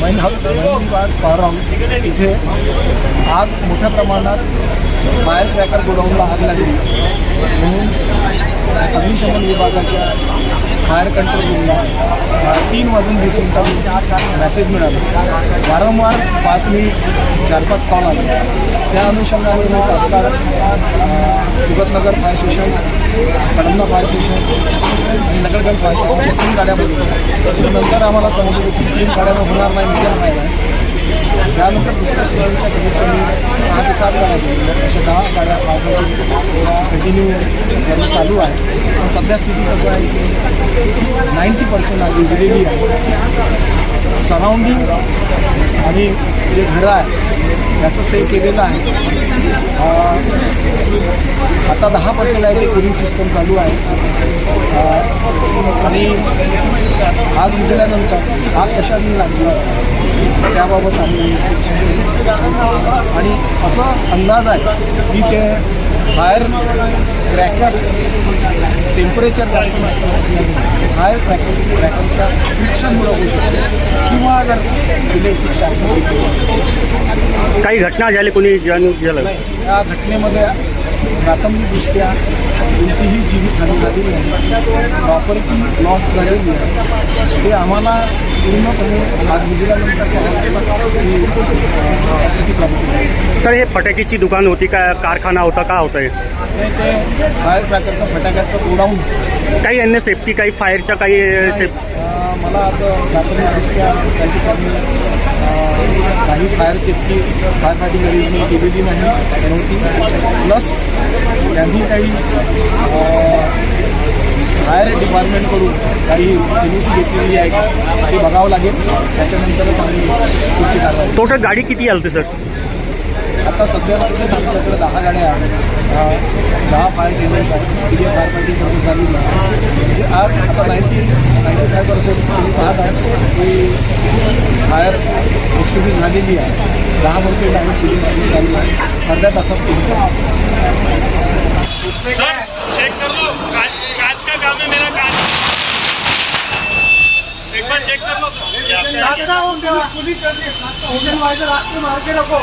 Main house Mehndibagh power house इथे आग मोठ्या प्रमाणात फायर क्रॅकर गोडाऊनला आग लागली. म्हणून अग्निशमन विभागाच्या फायर कंट्रोल रूमला तीन वाजून वीस मिनिटांनी मेसेज मिळाला. वारंवार पाच मिनिट चार पाच कॉल आले. त्या अनुषंगाने मी तात्काळ Sugatnagar fire station Kadamba fire station आणि नगरगंज फायर स्टेशन तीन गाड्या बोलवल्या नंतर आम्हाला समजलं की तीन गाड्यानं होणार नाही विचार नाही. आहे त्यानंतर दुसऱ्या स्टेशनच्या कमीत कमी सहा ते सात गाड्या बोलवल्या अशा दहा गाड्या कंटिन्यू करणं चालू आहे. पण सध्या स्थिती कसं आहे की नाईंटी पर्सेंट आधी दिलेली आहे. सराउंडिंग आणि जे घरं आहे त्याचं सेव्ह केलेलं आहे. आता दहा पर्सेंट आहे ते कुलिंग सिस्टम चालू आहे. आणि आग विझल्यानंतर आग कशाने लागली? त्याबाबत आम्ही इन्स्पेक्शन आणि असा अंदाज आहे की ते फायर क्रॅकर्स टेम्परेचर जास्त फायर क्रॅक क्रॅकरच्या फ्रिक्शनमुळं होऊ शकते. काही घटना झाली कोणी जन झालं? नाही या घटनेमध्ये प्राथमिकदृष्ट्या कोणतीही जीवितहानी झालेली नाही. प्रॉपर्टी लॉस झालेली आहे ते आम्हाला पूर्णपणे आग विजल्यानंतर. सर हे फटाक्याची दुकान होती का? कारखाना होता का? होतं हे? ते फायर क्रॅकरचं फटाक्याचं गोडाऊन काही अन्य सेफ्टी काही फायरच्या काही सेफ अं, मला असं प्राथमिकदृष्ट्या त्या ठिकाणी काही fire safety fire fighting arrangement केलेली नाही नव्हती प्लस त्यांनी काही फायर डिपार्टमेंटकडून काही एन सी घेतलेली आहे का ते बघावं लागेल. त्याच्यानंतरच आम्ही पुढची कारवाई. टोटल गाडी किती आलते सर आता सध्या स्थितीत आमच्याकडे दहा गाड्या दहा फायर टेंडर्स आहेत. तिथे फायर फायटिंग करून चालू आज आता नाईन्टी नाईन्टी फाय पर्सेंट तुम्ही पाहत आहे की फायर एक्सटिंग्विश झालेली आहे दहा पर्सेंट आहे पुढे चालू आहे अर्ध्या तासात पूर्ण सर चेक कर लो। कांच कांच का काम है मेरा कांच एक बार चेक कर लो। ये आपका रास्ता मार के रखो।